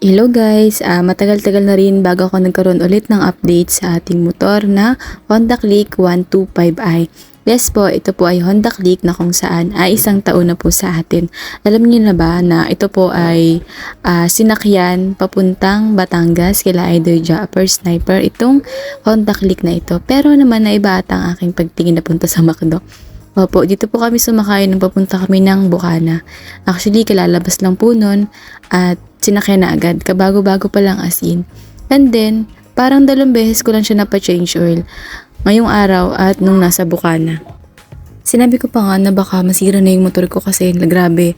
Hello guys, Ah, matagal-tagal na rin bago ako nagkaroon ulit ng update sa ating motor na Honda Click 125i. Yes po, ito po ay Honda Click na kung saan ay isang taon na po sa atin. Alam niyo na ba na ito po ay ah, sinakyan papuntang Batangas kila Idol Japper Sniper itong Honda Click na ito. Pero naman na iba ata ang aking pagtingin na punta sa McDo. Opo, dito po kami sumakay nung papunta kami ng Bukana. Actually, kalalabas lang po nun at sinakyan na agad. Kabago-bago pa lang as in. And then, parang dalawang beses ko lang siya napa-change oil. Ngayong araw at nung nasa Bukana. Sinabi ko pa nga na baka masira na yung motor ko kasi grabe.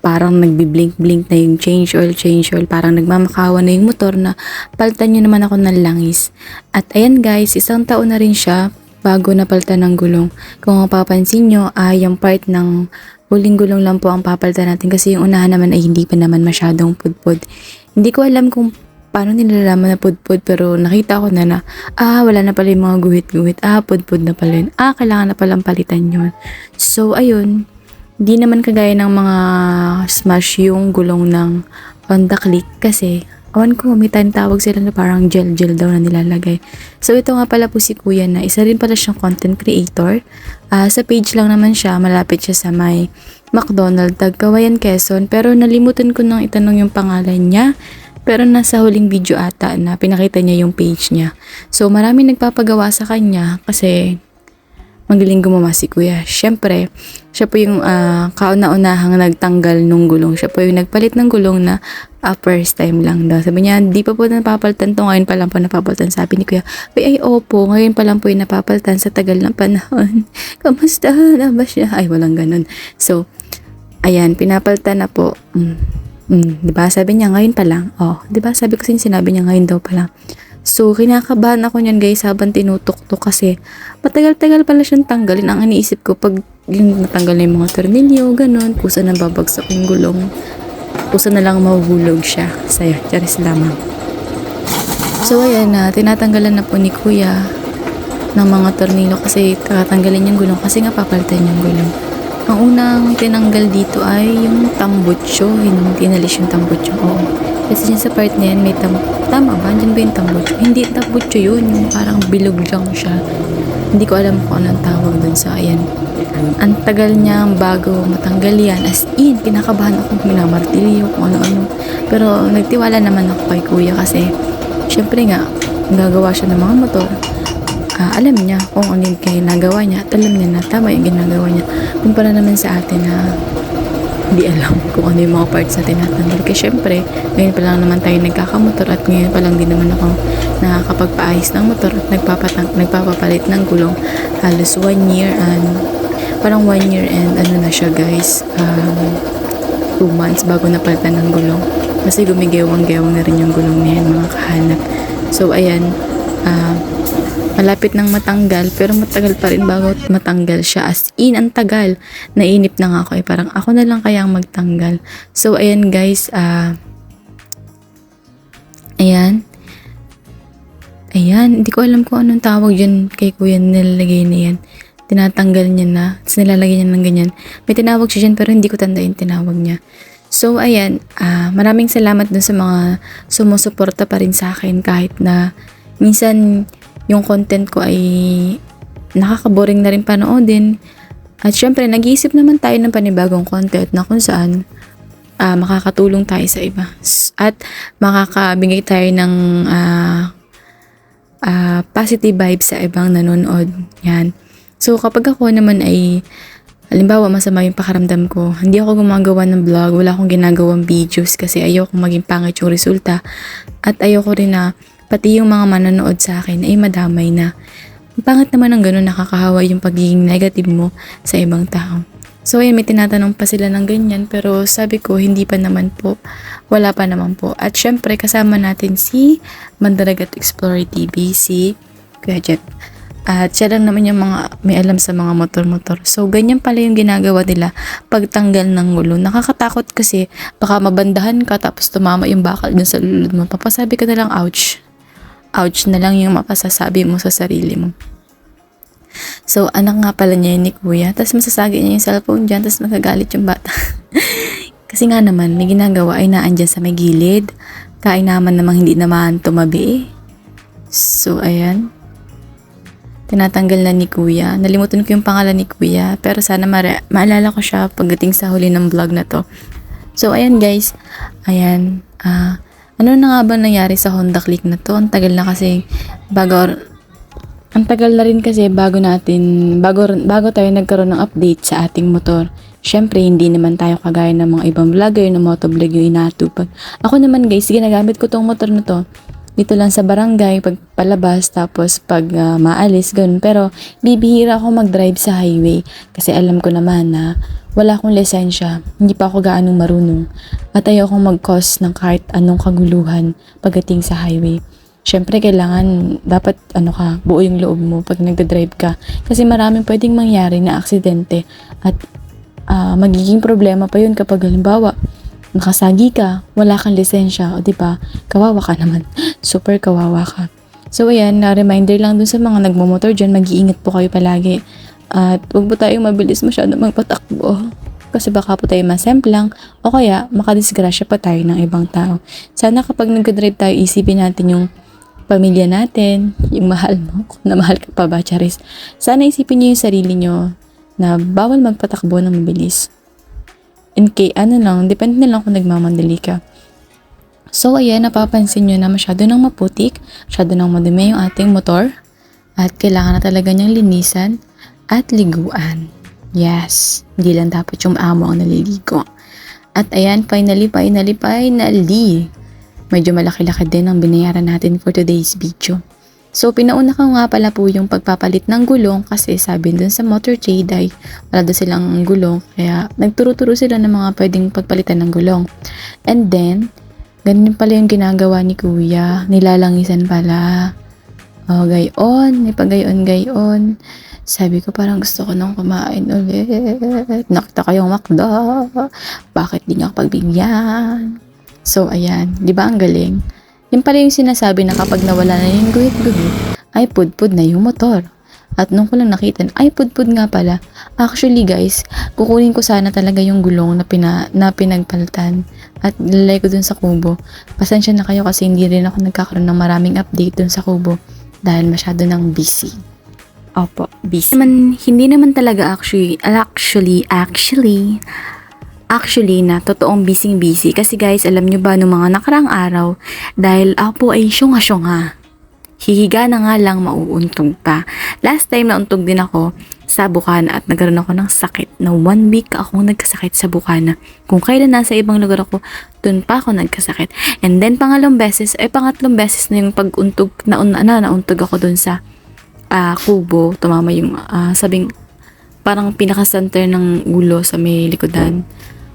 Parang nagbi-blink-blink na yung change oil, change oil. Parang nagmamakawa na yung motor na palitan nyo naman ako ng langis. At ayan guys, isang taon na rin siya bago napalitan ng gulong. Kung mapapansin nyo, ay yung part ng huling gulong lang po ang papalitan natin kasi yung unahan naman ay hindi pa naman masyadong pudpud. Hindi ko alam kung paano nilalaman na pudpud pero nakita ko na na, ah, wala na pala yung mga guhit-guhit. Ah, pudpud na pala yun. Ah, kailangan na palang palitan yun. So, ayun. Di naman kagaya ng mga smash yung gulong ng Honda Click kasi awan ko, may time tawag sila na parang gel-gel daw na nilalagay. So, ito nga pala po si Kuya na isa rin pala siyang content creator. Ah, sa page lang naman siya, malapit siya sa may McDonald, Tagkawayan, Quezon. Pero nalimutan ko nang itanong yung pangalan niya. Pero nasa huling video ata na pinakita niya yung page niya. So, marami nagpapagawa sa kanya kasi magaling gumawa si Kuya. Siyempre, siya po yung ah, kauna-unahang nagtanggal nung gulong. Siya po yung nagpalit ng gulong na ah, first time lang daw. Sabi niya, di pa po napapalitan to. Ngayon pa lang po napapalitan. Sabi ni Kuya, ay, ay, opo. Ngayon pa lang po yung napapalitan sa tagal ng panahon. Kamusta na ba siya? Ay, walang ganun. So, ayan, pinapalitan na po. Mm. Mm, 'di ba? Sabi niya ngayon pa lang. Oh, 'di ba? Sabi ko sin sinabi niya ngayon daw pa lang. So, kinakabahan ako niyan guys habang tinutok-tok kasi matagal-tagal pala siyang tanggalin. Ang iniisip ko pag yung natanggal na yung mga tornilyo, ganun, kusa na babagsak yung gulong. Kusa na lang mahuhulog siya. Saya, charis lamang. So, ayan na, tinatanggalan na po ni kuya ng mga tornilyo kasi tatanggalin yung gulong kasi nga papalitan yung gulong. Ang unang tinanggal dito ay yung tambutso. Hindi tinalis yung tambutso. Oo. Kasi dyan sa part na yan, may tam... Tama ba? Dyan ba yung tambutso? Hindi tambutso yun. Yung parang bilog lang siya. Hindi ko alam kung anong tawag dun sa ayan. Ang tagal niya bago matanggal yan. As in, kinakabahan ako minamartilyo kung ano-ano. Pero nagtiwala naman ako kay kuya kasi syempre nga, gagawa siya ng mga motor ah, alam niya kung ano yung ginagawa niya at alam niya na tama yung ginagawa niya. Kumpara naman sa atin na hindi alam kung ano yung mga parts na tinatanggal. Kasi syempre, ngayon pa lang naman tayo nagkakamotor at ngayon pa lang din naman ako nakakapagpaayos ng motor at nagpapatang, nagpapapalit ng gulong halos one year and parang one year and ano na siya guys um, two months bago napalitan ng gulong kasi gumigewang-gewang na rin yung gulong niya mga kahanap so ayan ah, malapit nang matanggal pero matagal pa rin bago matanggal siya. As in ang tagal. Nainip na nga ako eh. Parang ako na lang kaya ang magtanggal. So ayan guys ah ayan. Ayan hindi ko alam kung anong tawag dyan kay kuya nilalagay na yan. Tinatanggal niya na. Tapos nilalagay niya ng ganyan. May tinawag siya dyan pero hindi ko tanda yung tinawag niya. So, ayan, ah, maraming salamat dun sa mga sumusuporta pa rin sa akin kahit na minsan yung content ko ay nakakaboring na rin panoodin. At syempre, nag-iisip naman tayo ng panibagong content na kung saan ah, makakatulong tayo sa iba. At makakabigay tayo ng ah, ah, positive vibes sa ibang nanonood. Yan. So, kapag ako naman ay Halimbawa, masama yung pakaramdam ko. Hindi ako gumagawa ng vlog, wala akong ginagawang videos kasi ayoko maging pangit yung resulta. At ayoko rin na pati yung mga manonood sa akin ay madamay na. Ang Pangit naman ng ganun, nakakahawa yung pagiging negative mo sa ibang tao. So, ayun, may tinatanong pa sila ng ganyan, pero sabi ko, hindi pa naman po. Wala pa naman po. At syempre, kasama natin si Mandaragat Explorer TV, si Kuya Jet. At siya lang naman yung mga may alam sa mga motor-motor. So, ganyan pala yung ginagawa nila pagtanggal ng gulo. Nakakatakot kasi baka mabandahan ka tapos tumama yung bakal dun sa lulod mo. Papasabi ka na lang, ouch. Ouch na lang yung mapasasabi mo sa sarili mo. So, anak nga pala niya yun ni kuya. Tapos masasagi niya yung cellphone dyan. Tapos magagalit yung bata. Kasi nga naman, may ginagawa ay naandyan sa may gilid. Kain naman namang hindi naman tumabi. So, ayan. Tinatanggal na ni Kuya. Nalimutan ko yung pangalan ni Kuya. Pero sana mara- maalala ko siya pagdating sa huli ng vlog na to. So, ayan guys. Ayan. Ah, ano na nga ba nangyari sa Honda Click na to? Ang tagal na kasi bago ang tagal na rin kasi bago natin, bago, bago tayo nagkaroon ng update sa ating motor. Siyempre, hindi naman tayo kagaya ng mga ibang vlogger na motovlog yung inatupag. Ako naman guys, ginagamit ko tong motor na to. Dito lang sa barangay, pag palabas, tapos pag ah, maalis, ganun. Pero, bibihira ako mag-drive sa highway. Kasi alam ko naman na wala akong lisensya. Hindi pa ako gaanong marunong. At ayaw akong mag-cause ng kahit anong kaguluhan pagdating sa highway. Siyempre, kailangan, dapat, ano ka, buo yung loob mo pag nagda-drive ka. Kasi maraming pwedeng mangyari na aksidente at ah, magiging problema pa yun kapag halimbawa, nakasagi ka, wala kang lisensya, o ba? Kawawa ka naman. Super kawawa ka. So ayan, na reminder lang dun sa mga nagmumotor dyan, mag-iingat po kayo palagi. At huwag po tayong mabilis masyado magpatakbo. Kasi baka po tayo masemplang o kaya makadisgrasya pa tayo ng ibang tao. Sana kapag nag-drive tayo, isipin natin yung pamilya natin, yung mahal mo, kung na mahal ka pa ba, Charis. Sana isipin niyo yung sarili niyo na bawal magpatakbo ng mabilis. In case, ano lang, depende na lang kung nagmamandali ka. So, ayan, napapansin nyo na masyado nang maputik, masyado nang madumi yung ating motor, at kailangan na talaga niyang linisan at liguan. Yes, hindi lang dapat yung amo ang naliligo. At ayan, finally, finally, finally, medyo malaki-laki din ang binayaran natin for today's video. So, pinauna ko nga pala po yung pagpapalit ng gulong kasi sabi dun sa motor trade ay wala daw silang gulong. Kaya nagturo-turo sila ng mga pwedeng pagpalitan ng gulong. And then, ganun pala yung ginagawa ni kuya. Nilalangisan pala. O, gayon. May pagayon-gayon. Sabi ko parang gusto ko nang kumain ulit. Nakita ko yung makda. Bakit di ako pagbigyan? So, ayan. Di ba ang galing? Yung pala yung sinasabi na kapag nawala na yung guhit-guhit, ay pudpud na yung motor. At nung ko lang nakita, ay pudpud nga pala. Actually guys, kukunin ko sana talaga yung gulong na, pina, na pinagpalitan at lalay ko dun sa kubo. Pasensya na kayo kasi hindi rin ako nagkakaroon ng maraming update dun sa kubo dahil masyado nang busy. Opo, busy. Naman, hindi naman talaga actually, actually, actually, actually na totoong busy-busy. Kasi guys, alam nyo ba nung mga nakarang araw, dahil ako po ay syunga-syunga. Hihiga na nga lang mauuntog pa. Last time nauntog din ako sa Bukana at nagkaroon ako ng sakit na one week akong nagkasakit sa Bukana. Kung kailan nasa ibang lugar ako, dun pa ako nagkasakit. And then pangalong beses, ay pangatlong beses na yung pag-untog, na, na, na nauntog ako dun sa ah, kubo. Tumama yung ah, sabing parang pinaka-center ng ulo sa may likodan.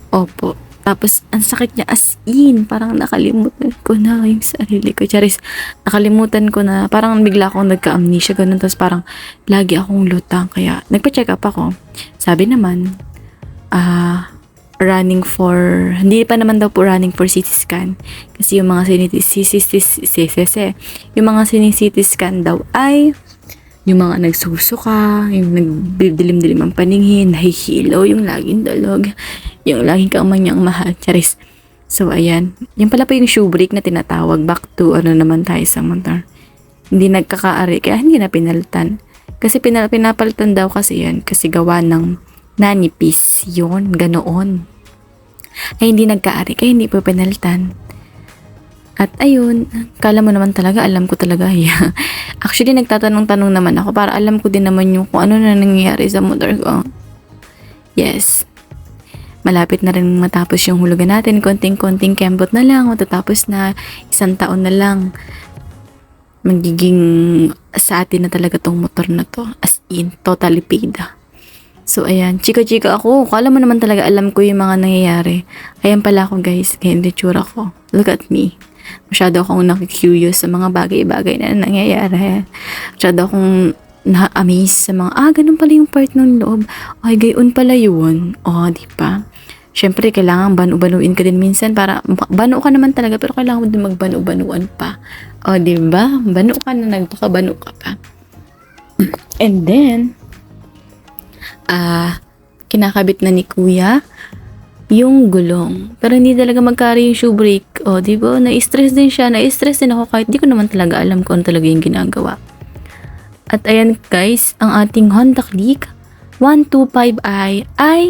Opo. Tapos, ang sakit niya as in. Parang nakalimutan ko na yung sarili ko. Charis, nakalimutan ko na. Parang bigla akong nagka-amnesia. Ganun. Tapos parang lagi akong lutang. Kaya, nagpa-check up ako. Sabi naman, ah, running for, hindi pa naman daw po running for CT scan. Kasi yung mga siniti, yung mga siniti scan daw ay yung mga nagsusuka, yung nagdilim-dilim ang paningin, nahihilaw, yung laging dalog, yung laging kamanyang mahal, charis. So, ayan. Yan pala po yung shoe brake na tinatawag. Back to, ano naman tayo sa motor. Hindi nagkakaari, kaya hindi na pinalitan. Kasi pinapalitan daw kasi yan, kasi gawa ng nanipis yon ganoon. Ay, hindi nagkaari, kaya hindi po pinalitan. At ayun, kala mo naman talaga, alam ko talaga. Actually, nagtatanong-tanong naman ako para alam ko din naman yung kung ano na nangyayari sa motor ko. Yes. Malapit na rin matapos yung hulugan natin. Konting-konting kembot na lang. Matatapos na isang taon na lang. Magiging sa atin na talaga tong motor na to. As in, totally paid. ah. So, ayan. Chika-chika ako. Kala mo naman talaga alam ko yung mga nangyayari. Ayan pala ako, guys. Ganyan tsura ko. Look at me. Masyado akong nakikurious sa mga bagay-bagay na nangyayari. Masyado akong na-amaze sa mga, ah, ganun pala yung part ng loob. Ay, gayon pala yun. O, oh, di ba? Siyempre, kailangan banu-banuin ka din minsan para, banu ka naman talaga, pero kailangan mo din magbanu-banuan pa. O, di ba? Banu ka na, nagpakabanu ka pa. And then, ah, kinakabit na ni kuya yung gulong. Pero hindi talaga magkari yung shoe brake. O, di ba? Na-stress din siya. Na-stress din ako kahit di ko naman talaga alam kung ano talaga yung ginagawa. At ayan guys, ang ating Honda Click 125i ay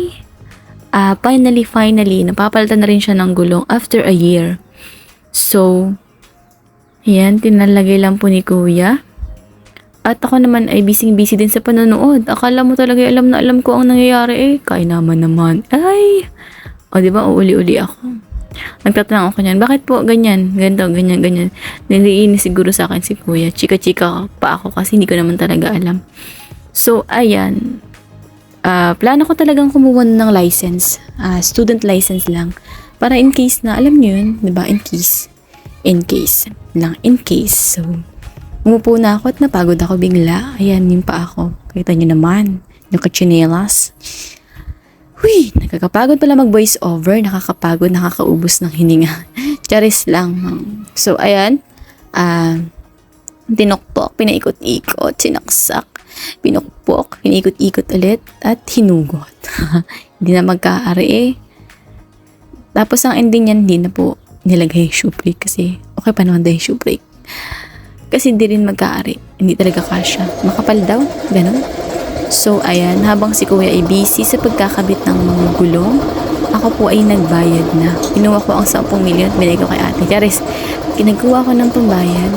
ah, finally, finally, napapalitan na rin siya ng gulong after a year. So, ayan, tinalagay lang po ni Kuya. At ako naman ay busy-busy din sa panonood. Akala mo talaga alam na alam ko ang nangyayari eh. Kaya naman naman. Ay! O, di ba? Uuli-uli ako. Nagtatanong ako niyan, bakit po ganyan? Ganito, ganyan, ganyan. Niliinis siguro sa akin si kuya. Chika-chika pa ako kasi hindi ko naman talaga alam. So, ayan. Ah, plano ko talagang kumuha ng license. Ah, student license lang. Para in case na, alam niyo yun, ba? In case. In case. Lang, in case. So, umupo na ako at napagod ako bigla. Ayan, yung pa ako. Kita niyo naman. Yung kachinelas. Huy, nakakapagod pala mag voice over, nakakapagod, nakakaubos ng hininga. Charis lang. So, ayan. Ah, tinokpok, pinaikot-ikot, sinaksak, pinukpok, pinaikot-ikot ulit, at hinugot. hindi na magkaari eh. Tapos ang ending niyan, hindi na po nilagay shoe brake kasi okay pa naman yung shoe brake. Kasi hindi rin magkaari. Hindi talaga kasya. Makapal daw. Ganun. So, ayan, habang si Kuya ay busy sa pagkakabit ng mga gulong, ako po ay nagbayad na. Kinuha ko ang 10 milyon at binigay ko kay ate. Charis, kinagkuha ko ng pambayad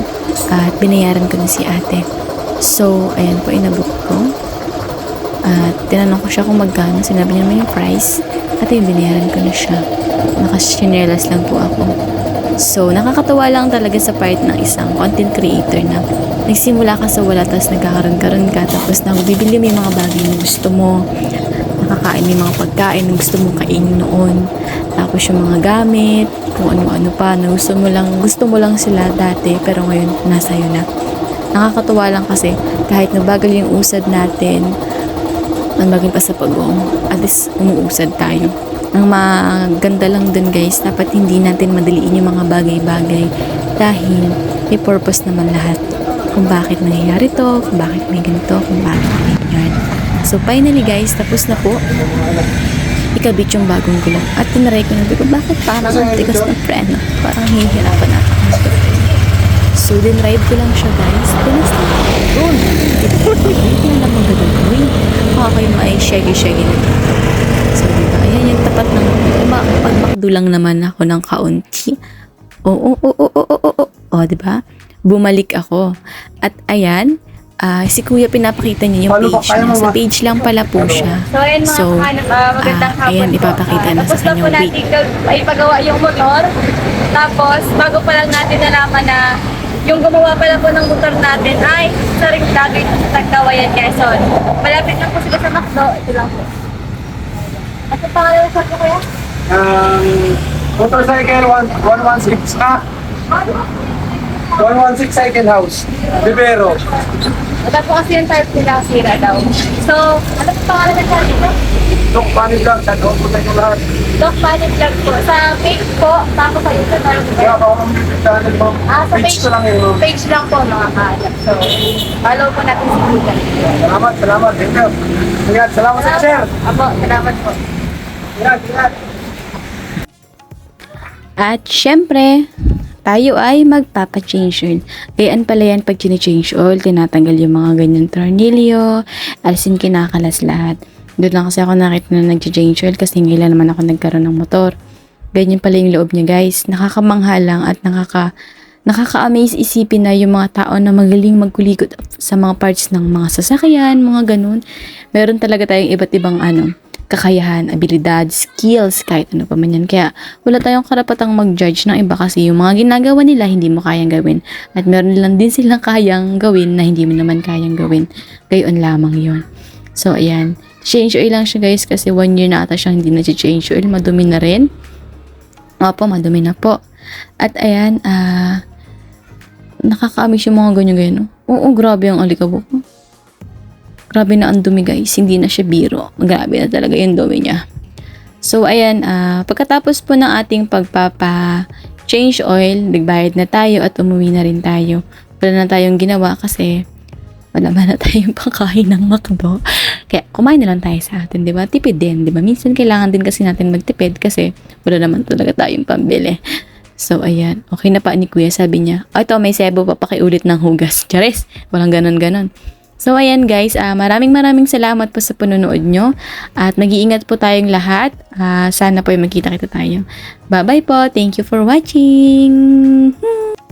at binayaran ko na si ate. So, ayan po, inabot ko. At tinanong ko siya kung magkano. Sinabi niya naman yung price. At ayun, binayaran ko na siya. Nakasinelas lang po ako. So, nakakatawa lang talaga sa part ng isang content creator na nagsimula ka sa wala tapos nagkakaroon-karoon ka tapos na bibili mo yung mga bagay na gusto mo nakakain mo yung mga pagkain na gusto mong kainin noon tapos yung mga gamit kung ano-ano pa na gusto mo lang gusto mo lang sila dati pero ngayon nasa iyo na. Nakakatuwa lang kasi kahit nabagal yung usad natin ang bagay pa sa pagong at least umuusad tayo ang maganda lang dun guys dapat hindi natin madaliin yung mga bagay-bagay dahil may purpose naman lahat kung bakit nangyayari to, kung bakit may ganito, kung bakit ganyan. So finally guys, tapos na po ikabit yung bagong gulong. At tinaray ko na, ko, bakit parang ang tigas ng preno? Parang hihirapan ako So, din ride ko lang siya guys. Pinas na ako. Doon. Na lang magagawin. Okay, may shaggy-shaggy na dito. So, diba? Ayan yung tapat ng pagmakdo lang naman ako ng kaunti. Oo, oo, oo, oo, oo, oo. O, diba? Bumalik ako. At ayan, ah, si kuya pinapakita niya yung Paano ba page niya. Sa page lang pala po siya. So, ayun mga So, kahanap, ah, magandang ah, hapon ayan, ipapakita na sa Tapos na kanyang po natin ipagawa yung motor. Tapos, bago pa lang natin nalaman na yung gumawa pala po ng motor natin ay sa ring dagay sa Tagkawayan, Quezon. Malapit lang po sila sa Macdo. Ito lang po. At ang pangalan ng shop ko kuya? Um, motorcycle 116 ka. 116 cycle house. Libero. Ito po kasi yung type nila sira daw. So, ano po pangalan ng shop ko? Dok, panig lang. Sa doon po tayo lahat. Doc Panic Vlog po. Sa page po, tapos sa YouTube. Kaya ako ang channel mo. Ah, sa Page page, ko lang yun. page lang po mga kahanap. So, follow po natin si Kuya. Salamat, salamat. Thank you. Ingat, salamat sa sir. Apo, salamat po. At syempre, tayo ay magpapa-change oil. Gayaan pala yan pag change oil, tinatanggal yung mga ganyan tornilyo, alisin kinakalas lahat. Doon lang kasi ako nakita na nag-change oil kasi ngayon naman ako nagkaroon ng motor. Ganyan pala yung loob niya guys. Nakakamangha lang at nakaka nakaka-amaze isipin na yung mga tao na magaling magkulikot sa mga parts ng mga sasakyan, mga ganun. Meron talaga tayong iba't ibang ano, kakayahan, abilidad, skills, kahit ano pa man yan. Kaya wala tayong karapatang mag-judge ng iba kasi yung mga ginagawa nila hindi mo kayang gawin. At meron lang din silang kayang gawin na hindi mo naman kayang gawin. Gayon lamang yon So, ayan. Change oil lang siya guys kasi one year na ata siyang hindi na change oil. Madumi na rin. Opo, madumi na po. At ayan, ah, nakaka-amaze yung mga ganyan-ganyan. Oo, grabe ang alikabok. Grabe na ang dumi guys, hindi na siya biro. Grabe na talaga yung dumi niya. So ayan, ah, pagkatapos po ng ating pagpapa change oil, nagbayad na tayo at umuwi na rin tayo. Wala na tayong ginawa kasi wala man na tayong pangkain ng McDo. Kaya kumain na lang tayo sa atin, di ba? Tipid din, di ba? Minsan kailangan din kasi natin magtipid kasi wala naman talaga tayong pambili. So, ayan. Okay na pa ni Kuya, sabi niya. Oh, ito, may sebo pa pakiulit ng hugas. Charis, walang ganon-ganon. So, ayan guys, ah, maraming maraming salamat po sa panonood nyo. At mag-iingat po tayong lahat. Ah, sana po ay magkita kita tayo. Bye-bye po. Thank you for watching. Hmm.